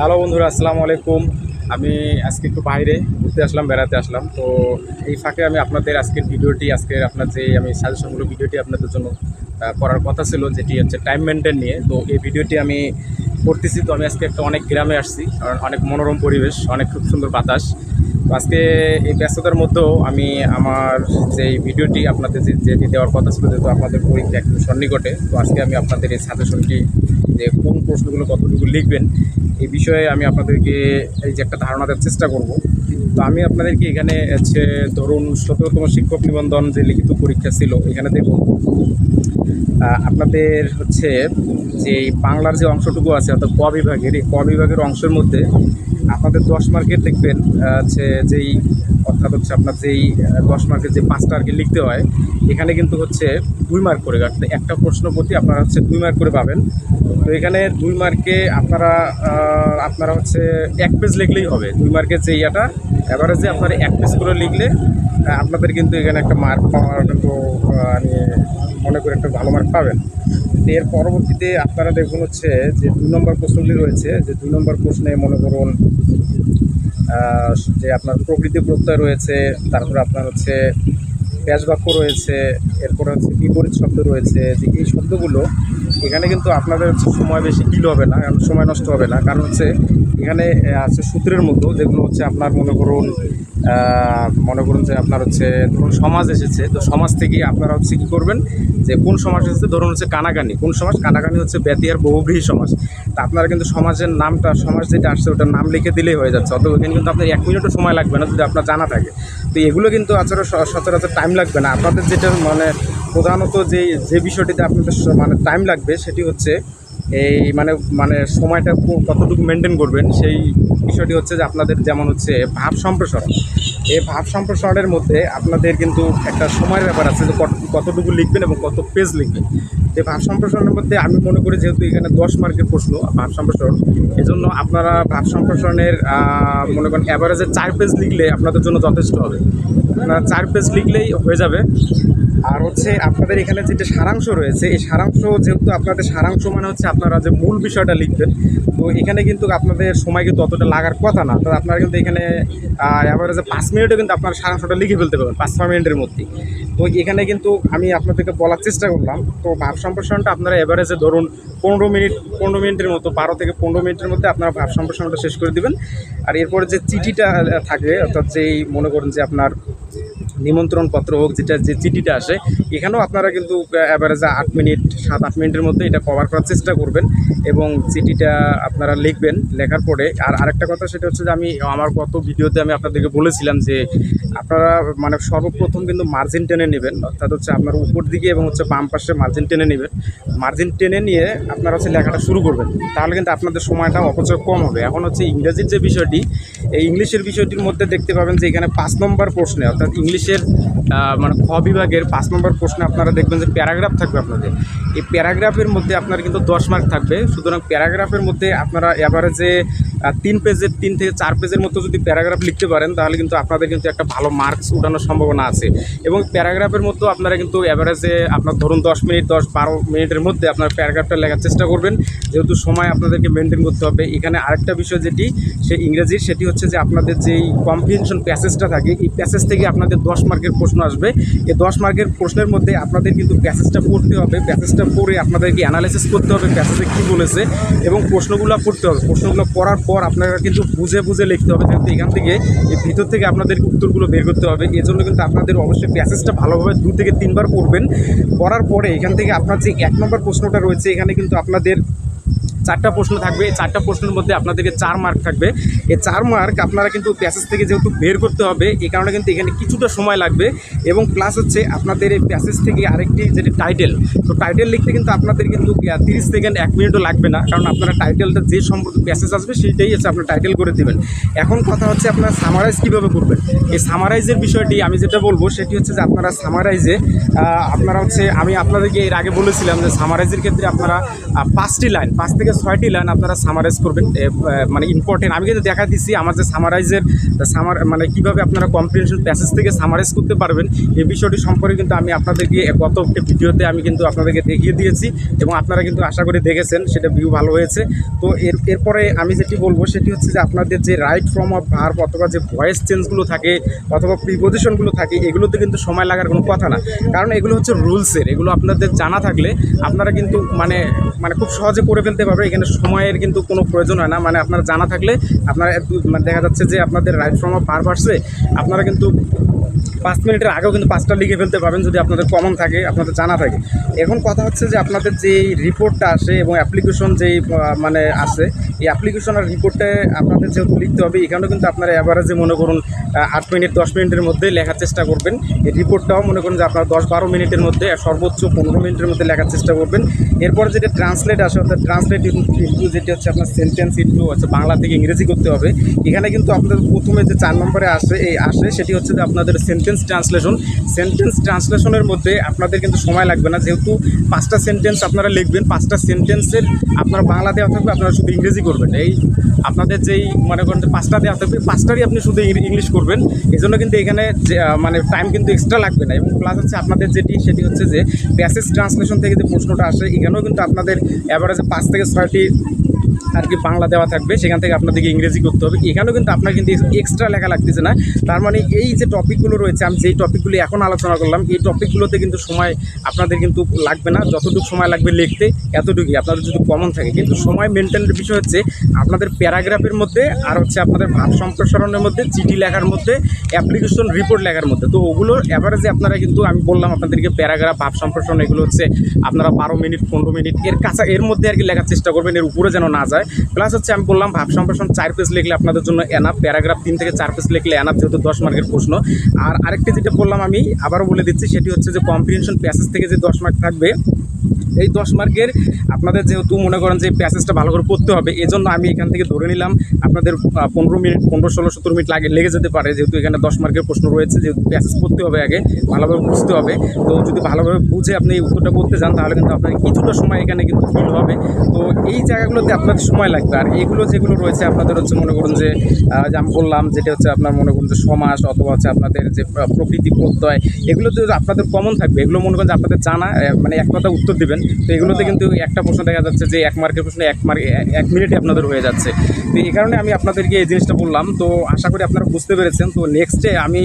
Hello বন্ধুরা, আসসালামু আলাইকুম। আমি আজকে একটু বাইরে ঘুরতে আসলাম, বেড়াতে আসলাম। তো এই ফাঁকে আমি আপনাদের আজকের ভিডিওটি, আজকের আপনার যে আমি সাজেশনগুলো ভিডিওটি আপনাদের জন্য করার কথা ছিল, যেটি হচ্ছে টাইম মেনটেন নিয়ে। তো এই ভিডিওটি আমি করতেছি, তো আমি আজকে একটা অনেক গ্রামে আসছি আর অনেক মনোরম পরিবেশ, অনেক খুব সুন্দর বাতাস। তো আজকে এই ব্যস্ততার মধ্যেও আমি আমার যে ভিডিওটি আপনাদের যে যেটি দেওয়ার কথা ছিল, যেহেতু আপনাদের পরীক্ষা একটু সন্নিকটে, তো আজকে আমি আপনাদের এই সাজেশনটি যে কোন প্রশ্নগুলো কতটুকু লিখবেন, এই বিষয়ে আমি আপনাদেরকে এই যে একটা ধারণা দেওয়ার চেষ্টা করব। তো আমি আপনাদেরকে এখানে হচ্ছে ধরুন সতেরোতম শিক্ষক নিবন্ধন যে লিখিত পরীক্ষা ছিল, এখানে দেখুন আপনাদের হচ্ছে যে বাংলার যে অংশটুকু আছে, অর্থাৎ ক বিভাগের, এই ক বিভাগের অংশের মধ্যে আপনাদের দশ মার্কের দেখবেন হচ্ছে যেই, অর্থাৎ হচ্ছে আপনার যেই দশ মার্কের যে পাঁচটা আর কি লিখতে হয়, এখানে কিন্তু হচ্ছে দুই মার্ক করে অর্থাৎ একটা প্রশ্ন প্রতি আপনারা হচ্ছে দুই মার্ক করে পাবেন। তো এখানে দুই মার্কে আপনারা আপনারা হচ্ছে এক পেজ লিখলেই হবে। দুই মার্কের যে ইয়াটা অ্যাভারেজে আপনারা এক পেজ করে লিখলে আপনাদের কিন্তু এখানে একটা মার্ক পাওয়ার কিন্তু আমি মনে করি একটা ভালো মার্ক পাবেন। এর পরবর্তীতে আপনারা দেখুন হচ্ছে যে দুই নম্বর প্রশ্নগুলি রয়েছে। যে দুই নম্বর প্রশ্নে মনে করুন যে আপনার প্রকৃতি প্রত্যয় রয়েছে, তারপর আপনার হচ্ছে ব্যাস বাক্য রয়েছে, এরপরে হচ্ছে বিপরীত শব্দ রয়েছে, যে এই শব্দগুলো এখানে কিন্তু আপনাদের হচ্ছে সময় বেশি কিল হবে না সময় নষ্ট হবে না। কারণ হচ্ছে এখানে আছে সূত্রের মতো, যেগুলো হচ্ছে আপনার মনে করুন মনে করুন যে আপনার হচ্ছে, ধরুন সমাজ এসেছে, তো সমাজ থেকে আপনারা হচ্ছে কী করবেন? যে কোন সমাজ এসেছে? ধরুন হচ্ছে কানাকানি কোন সমাজ? কানাকানি হচ্ছে ব্যতিয়ার বহুব্রীহী সমাজ। তা আপনারা কিন্তু সমাজের নামটা, সমাজ যেটা আসছে ওটার নাম লিখে দিলেই হয়ে যাচ্ছে। অত এখানে কিন্তু আপনার এক মিনিটও সময় লাগবে না যদি আপনার জানা থাকে। তো এগুলো কিন্তু স- সচরাচর টাইম লাগবে না। আপনাদের যেটা মানে প্রধানত যে যে বিষয়টিতে আপনাদের মানে টাইম লাগবে সেটি হচ্ছে এই মানে মানে সময়টা কতটুকু মেনটেন করবেন সেই বিষয়টি হচ্ছে যে আপনাদের যেমন হচ্ছে ভাব সম্প্রসারণ। এই ভাব সম্প্রসারণের মধ্যে আপনাদের কিন্তু একটা সময়ের ব্যাপার আছে যে কত- কতটুকু লিখবেন এবং কত পেজ লিখবেন। এই ভাব সম্প্রসারণের মধ্যে আমি মনে করি যেহেতু এখানে দশ মার্কের প্রশ্ন ভাব সম্প্রসারণ, এজন্য আপনারা ভাব সম্প্রসারণের মনে করেন অ্যাভারেজে চার পেজ লিখলে আপনাদের জন্য যথেষ্ট হবে। আপনারা চার পেজ লিখলেই হয়ে যাবে। আর হচ্ছে আপনাদের এখানে যেটা সারাংশ রয়েছে, এই সারাংশ যেহেতু আপনাদের সারাংশ মানে হচ্ছে আপনারা যে মূল বিষয়টা লিখবেন, তো এখানে কিন্তু আপনাদের সময় কিন্তু অতটা লাগার কথা না। তো আপনারা কিন্তু এখানে অ্যাভারেজে পাঁচ মিনিটে কিন্তু আপনার সারাংশটা লিখে ফেলতে পারবেন, পাঁচ, ছয় মিনিটের মধ্যে তো এখানে কিন্তু আমি আপনাদেরকে বলার চেষ্টা করলাম, তো ভাব সম্প্রসারণটা আপনারা এভারেজে ধরুন পনেরো মিনিট, পনেরো মিনিটের মতো, বারো থেকে পনেরো মিনিটের মধ্যে আপনারা ভাব সম্প্রসারণটা শেষ করে দিবেন। আর এরপরে যে চিঠিটা থাকে, অর্থাৎ যেই মনে করুন যে আপনার নিমন্ত্রণ পত্র হোক, যেটা যে চিঠিটা আসে, এখানেও আপনারা কিন্তু অ্যাভারেজে আট মিনিট, সাত আট মিনিটের মধ্যে এটা কভার করার চেষ্টা করবেন এবং চিঠিটা আপনারা লিখবেন, লেখার পরে। আর আরেকটা কথা সেটা হচ্ছে যে আমি, আমার গত ভিডিওতে আমি আপনাদেরকে বলেছিলাম যে, আপনারা মানে সর্বপ্রথম কিন্তু মার্জিন টেনে নেবেন, অর্থাৎ হচ্ছে আপনার উপর দিকে এবং হচ্ছে বাম পাশে মার্জিন টেনে নেবেন। মার্জিন টেনে নিয়ে আপনারা হচ্ছে লেখাটা শুরু করবেন, তাহলে কিন্তু আপনাদের সময়টা অপচয় কম হবে। এখন হচ্ছে ইংরেজির যে বিষয়টি, এই ইংলিশের বিষয়টির মধ্যে দেখতে পাবেন যে এখানে পাঁচ নম্বর প্রশ্নে, অর্থাৎ ইংলিশের আহ, মানে খ বিভাগের পাঁচ নম্বর প্রশ্নে আপনারা দেখবেন যে প্যারাগ্রাফ থাকবে আপনাদের। এই প্যারাগ্রাফের মধ্যে আপনার কিন্তু দশ মার্ক থাকবে। সুতরাং প্যারাগ্রাফের মধ্যে আপনারা অ্যাভারেজে তিন পেজের, তিন থেকে চার পেজের মতো যদি প্যারাগ্রাফ লিখতে পারেন, তাহলে কিন্তু আপনাদের কিন্তু একটা ভালো মার্কস উঠানোর সম্ভাবনা আছে। এবং প্যারাগ্রাফের মতো আপনারা কিন্তু অ্যাভারেজে আপনার ধরুন দশ মিনিট, দশ বারো মিনিটের মধ্যে আপনার প্যারাগ্রাফটা লেখার চেষ্টা করবেন। যেহেতু সময় আপনাদেরকে মেনটেন করতে হবে, এখানে আরেকটা বিষয় যেটি, সে ইংরেজির সেটি হচ্ছে যে আপনাদের যেই কম্প্রিহেনশন প্যাসেজটা থাকে, এই প্যাসেজ থেকে আপনাদের দশ মার্কের প্রশ্ন আসবে। এই দশ মার্কের প্রশ্নের মধ্যে আপনাদের কিন্তু প্যাসেজটা পড়তে হবে প্যাসেজটা পড়ে আপনাদেরকে অ্যানালাইসিস করতে হবে প্যাসেজে কী বলেছে, এবং প্রশ্নগুলো পড়তে হবে। প্রশ্নগুলো পড়ার পর আপনারা কিন্তু বুঝে বুঝে লিখতে হবে, যেহেতু এখান থেকে ভিতর থেকে আপনাদের উত্তরগুলো বের করতে হবে। এই জন্য কিন্তু আপনাদের অবশ্যই প্যাসেজটা ভালোভাবে দু থেকে তিনবার পড়বেন। পড়ার পরে এখান থেকে আপনার যে এক নম্বর প্রশ্নটা রয়েছে, এখানে কিন্তু আপনাদের চারটা প্রশ্ন থাকবে। এই চারটা প্রশ্নের মধ্যে আপনাদেরকে চার মার্ক থাকবে। এই চার মার্ক আপনারা কিন্তু প্যাসেজ থেকে যেহেতু বের করতে হবে, এই কারণে কিন্তু এখানে কিছুটা সময় লাগবে এবং প্লাস হচ্ছে আপনাদের এই প্যাসেজ থেকে আরেকটি যেটি টাইটেল তো টাইটেল লিখতে কিন্তু আপনাদের কিন্তু তিরিশ সেকেন্ড এক মিনিটও লাগবে না। কারণ আপনারা টাইটেলটা যে সম্পর্কে প্যাসেজ আসবে সেইটাই হচ্ছে আপনার টাইটেল করে দেবেন। এখন কথা হচ্ছে আপনারা সামারাইজ কীভাবে করবেন? এই সামারাইজের বিষয়টি আমি যেটা বলব, সেটি হচ্ছে যে আপনারা সামারাইজে আপনারা হচ্ছে, আমি আপনাদেরকে এর আগে বলেছিলাম যে সামারাইজের ক্ষেত্রে আপনারা পাঁচটি লাইন পাঁচ থেকে ছয়টি লাইন আপনারা সামারাইজ করবেন মানে ইম্পর্টেন্ট আমি কিন্তু দেখা দিচ্ছি আমার যে সামারাইজের সামার মানে কীভাবে আপনারা কম্প্রিহেনশন প্যাসেজ থেকে সামারাইজ করতে পারবেন, এই বিষয়টি সম্পর্কে কিন্তু আমি আপনাদেরকে গত ভিডিওতে আমি কিন্তু আপনাদেরকে দেখিয়ে দিয়েছি এবং আপনারা কিন্তু আশা করি দেখেছেন, সেটা ভিউ ভালো হয়েছে। তো এর, এরপরে আমি যেটি বলব, সেটি হচ্ছে যে আপনাদের যে রাইট ফর্ম অফ ভার্ব অথবা যে ভয়েস চেঞ্জগুলো থাকে অথবা প্রিপোজিশনগুলো থাকে, এগুলোতে কিন্তু সময় লাগার কোনো কথা না। কারণ এগুলো হচ্ছে রুলসের এগুলো আপনাদের জানা থাকলে আপনারা কিন্তু মানে মানে খুব সহজে করে ফেলতে পারবে এখানে সময়ের কিন্তু কোনো প্রয়োজন হয় না। মানে আপনারা জানা থাকলে আপনারা মানে দেখা যাচ্ছে যে আপনাদের রাইট ফর্ম অফ পার আসছে আপনারা কিন্তু পাঁচ মিনিটের আগেও কিন্তু পাঁচটা লিখে ফেলতে পারবেন যদি আপনাদের কমন থাকে, আপনাদের জানা থাকে। এখন কথা হচ্ছে যে আপনাদের যে রিপোর্টটা আসে এবং অ্যাপ্লিকেশন যেই মানে আসে, এই অ্যাপ্লিকেশন আর রিপোর্টে আপনাদের যেহেতু লিখতে হবে, এখানেও কিন্তু আপনারা অ্যাভারেজে মনে করুন আট মিনিট, দশ মিনিটের মধ্যে লেখার চেষ্টা করবেন। এই রিপোর্টটাও মনে করুন যে আপনারা দশ বারো মিনিটের মধ্যে সর্বোচ্চ পনেরো মিনিটের মধ্যে লেখার চেষ্টা করবেন। এরপর যেটা ট্রান্সলেট আসে, অর্থাৎ ট্রান্সলেট ইন্টু যেটি হচ্ছে আপনার সেন্টেন্স ইন্টু হচ্ছে বাংলা থেকে ইংরেজি করতে হবে। এখানে কিন্তু আপনাদের প্রথমে যে চার নম্বরে আসে, এই আসে, সেটি হচ্ছে যে আপনাদের সেন্টেন্স ট্রান্সলেশন সেন্টেন্স ট্রান্সলেশনের মধ্যে আপনাদের কিন্তু সময় লাগবে না। যেহেতু পাঁচটা সেন্টেন্স আপনারা লিখবেন, পাঁচটা সেন্টেন্সের আপনার বাংলা দেওয়া থাকবে, আপনারা শুধু ইংরেজি করবেন। এই আপনাদের যেই মনে করেন পাঁচটা দেওয়া থাকবে, পাঁচটারই আপনি শুধু ইংলিশ করবেন। এই জন্য কিন্তু এখানে মানে টাইম কিন্তু এক্সট্রা লাগবে না। এবং প্লাস হচ্ছে আপনাদের যেটি, সেটি হচ্ছে যে প্যাসেজ ট্রান্সলেশন থেকে যে প্রশ্নটা আসে, এখানেও কিন্তু আপনাদের অ্যাভারেজে পাঁচ থেকে ছয়টি আর কি বাংলা দেওয়া থাকবে, সেখান থেকে আপনাদেরকে ইংরেজি করতে হবে। এখানেও কিন্তু আপনার কিন্তু এক্সট্রা লেখা লাগতেছে না। তার মানে এই যে টপিকগুলো রয়েছে, আমি যেই টপিকগুলি এখন আলোচনা করলাম, এই টপিকগুলোতে কিন্তু সময় আপনাদের কিন্তু লাগবে না। যতটুকু সময় লাগবে লিখতে এতটুকুই, আপনাদের যদি কমন থাকে। কিন্তু সময় মেনটেনের বিষয় হচ্ছে, আপনাদের প্যারাগ্রাফের মধ্যে আর হচ্ছে আপনাদের ভাব সম্প্রসারণের মধ্যে, চিঠি লেখার মধ্যে অ্যাপ্লিকেশন রিপোর্ট লেখার মধ্যে। তো ওগুলো অ্যাভারেজে আপনারা কিন্তু, আমি বললাম আপনাদেরকে প্যারাগ্রাফ, ভাব সম্প্রসারণ, এগুলো হচ্ছে আপনারা বারো মিনিট, পনেরো মিনিট, এর কাছা এর মধ্যে আর কি লেখার চেষ্টা করবেন, এর উপরে যেন না যায়। প্লাস হচ্ছে আমি বললাম, ভাব সম্প্রসারণ চার পেজ লিখলে আপনাদের জন্য এনাফ প্যারাগ্রাফ তিন থেকে চার পেজ লিখলে এনাফ যেহেতু দশ মার্কের প্রশ্ন। আর আরেকটি যেটা বললাম আমি, আবারও বলে দিচ্ছি, সেটি হচ্ছে যে কম্প্রিহেনশন প্যাসেজ থেকে যে দশ মার্ক থাকবে এই দশ মার্কের আপনাদের যেহেতু মনে করেন যে প্যাসেজটা ভালো করে পড়তে হবে এই জন্য আমি এখান থেকে ধরে নিলাম আপনাদের পনেরো মিনিট, পনেরো, ষোলো, সতেরো মিনিট লাগে, লেগে যেতে পারে। যেহেতু এখানে দশ মার্কের প্রশ্ন রয়েছে, যেহেতু প্যাসেজ পড়তে হবে আগে, ভালোভাবে বুঝতে হবে। তো যদি ভালোভাবে বুঝে আপনি এই উত্তরটা করতে যান, তাহলে কিন্তু আপনার কিছুটা সময় এখানে কিন্তু ফিল হবে। তো এই জায়গাগুলোতে আপনাদের সময় লাগবে। আর এইগুলো যেগুলো রয়েছে, আপনাদের হচ্ছে মনে করুন যে আমি বললাম, যেটা হচ্ছে আপনার মনে করুন যে সমাস অথবা হচ্ছে আপনাদের যে প্রকৃতি প্রত্যয়, এগুলোতে আপনাদের কমন থাকবে। এগুলো মনে করেন যে আপনাদের জানা মানে এক কথা উত্তর দিবেন। তো এগুলোতে কিন্তু একটা প্রশ্ন দেখা যাচ্ছে যে এক মার্কের প্রশ্ন এক মার্ক এক মিনিটে আপনাদের হয়ে যাচ্ছে। তো এই কারণে আমি আপনাদেরকে এই জিনিসটা বললাম। তো আশা করি আপনারা বুঝতে পেরেছেন। তো নেক্সটে আমি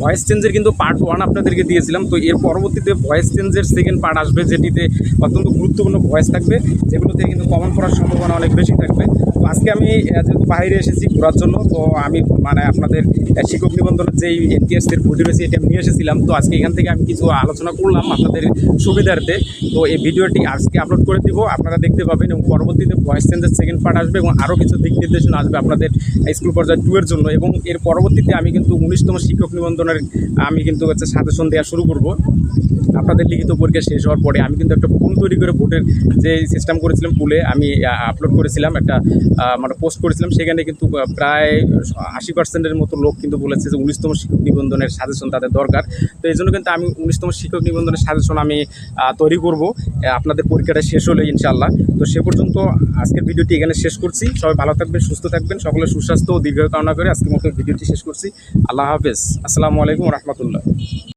ভয়েস চেঞ্জের কিন্তু পার্ট ওয়ান আপনাদেরকে দিয়েছিলাম। তো এর পরবর্তীতে ভয়েস চেঞ্জের সেকেন্ড পার্ট আসবে, যেটিতে অত্যন্ত গুরুত্বপূর্ণ ভয়েস থাকবে যেগুলোতে কিন্তু কমন করার সম্ভাবনা অনেক বেশি থাকবে। আজকে আমি যেহেতু বাইরে এসেছি ঘোরার জন্য, তো আমি মানে আপনাদের শিক্ষক নিবন্ধনের যেই এনটিএসের বডি রয়েছে এটি আমি নিয়ে এসেছিলাম, তো আজকে এখান থেকে আমি কিছু আলোচনা করলাম আপনাদের সুবিধার্থে। তো এই ভিডিওটি আজকে আপলোড করে দিব, আপনারা দেখতে পাবেন এবং পরবর্তীতে ভয়েস চেঞ্জের সেকেন্ড পার্ট আসবে এবং আরও কিছু দিক নির্দেশনা আসবে আপনাদের স্কুল পর্যায়ে টু এর জন্য। এবং এর পরবর্তীতে আমি কিন্তু উনিশতম শিক্ষক নিবন্ধনের, আমি কিন্তু হচ্ছে সাজেশন দেওয়া শুরু করব। আপনাদের লিখিত পরীক্ষা শেষ হওয়ার পরে আমি কিন্তু একটা পুল তৈরি করে ভোটের যে সিস্টেম করেছিলাম পুলে আমি আপলোড করেছিলাম একটা আহ, মানে পোস্ট করেছিলাম সেখানে কিন্তু প্রায় আশি পার্সেন্টের মতো লোক কিন্তু বলেছে যে উনিশতম শিক্ষক নিবন্ধনের সাজেশন তাদের দরকার। তো এই জন্য কিন্তু আমি উনিশতম শিক্ষক নিবন্ধনের সাজেশন আমি তৈরি করব। আপনাদের পরীক্ষাটা শেষ হলে ইনশাল্লাহ তো সে পর্যন্ত আজকের ভিডিওটি এখানে শেষ করছি। সবাই ভালো থাকবেন সুস্থ থাকবেন। সকলের সুস্বাস্থ্য ও দীর্ঘ কামনা করে আজকের মতো ভিডিওটি শেষ করছি। আল্লাহ হাফেজ। আসসালামু আলাইকুম রহমতুল্লাহ।